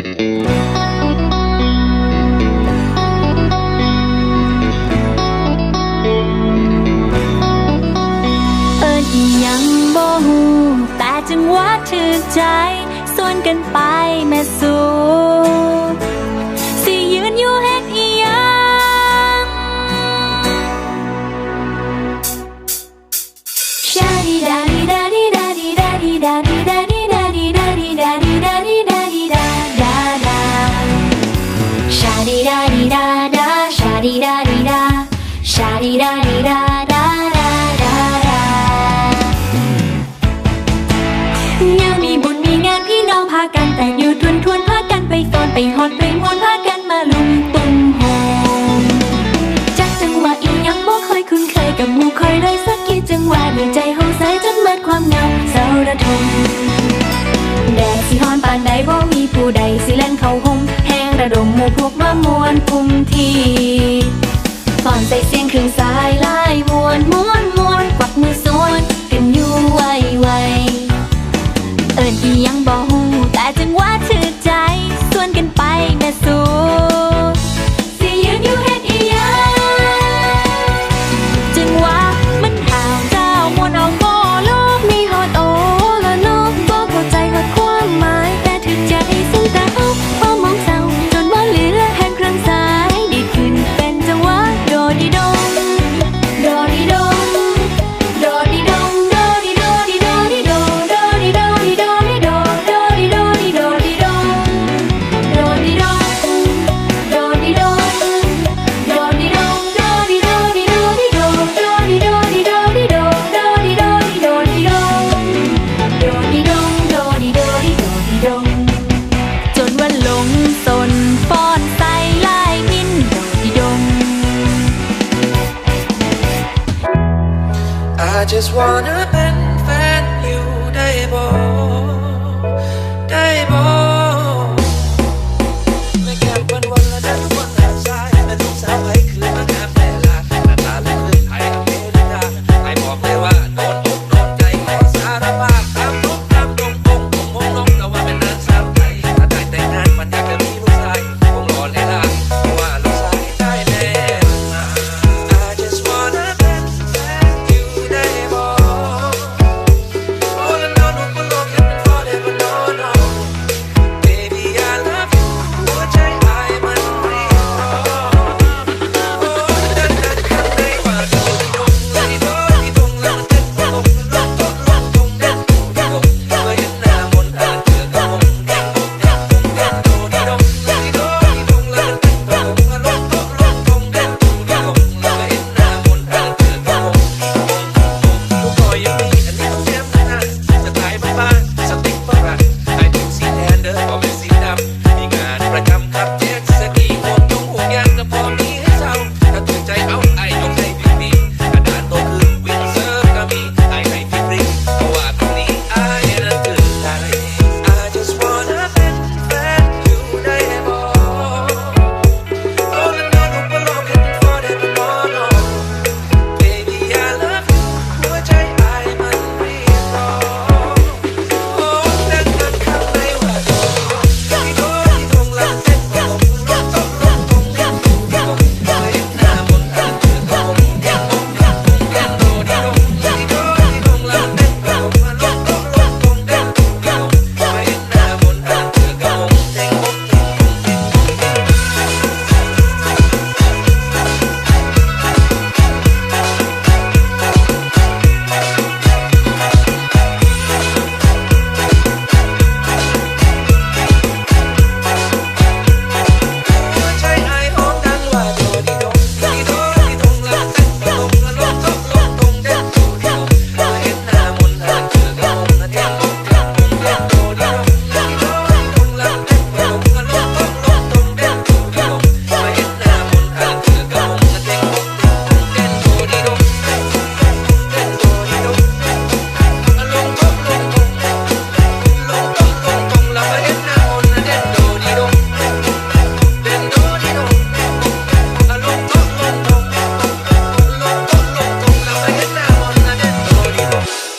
ยังบ่ฮูแต่จังหวะถึกใจ ส่วนกันไปแม่สู ไปหอดไปม้งนพากันมาลุมตุงหงฮมจักจังว่าอียังบ่เคยคุ้นเคยกับหมู่คอยเลยสักกี่จังหวะในใจเฮาใสจนเบิดความเงาเศร้าระทมแดดสิฮอนปานใดบ่มีผู้ใดสิแล่นเข้าห่มแหงระดมหมู่พวกมามวนกลุ่มทีก่อนใจเสียงเครื่องสายลายมวนมวน I just wanna end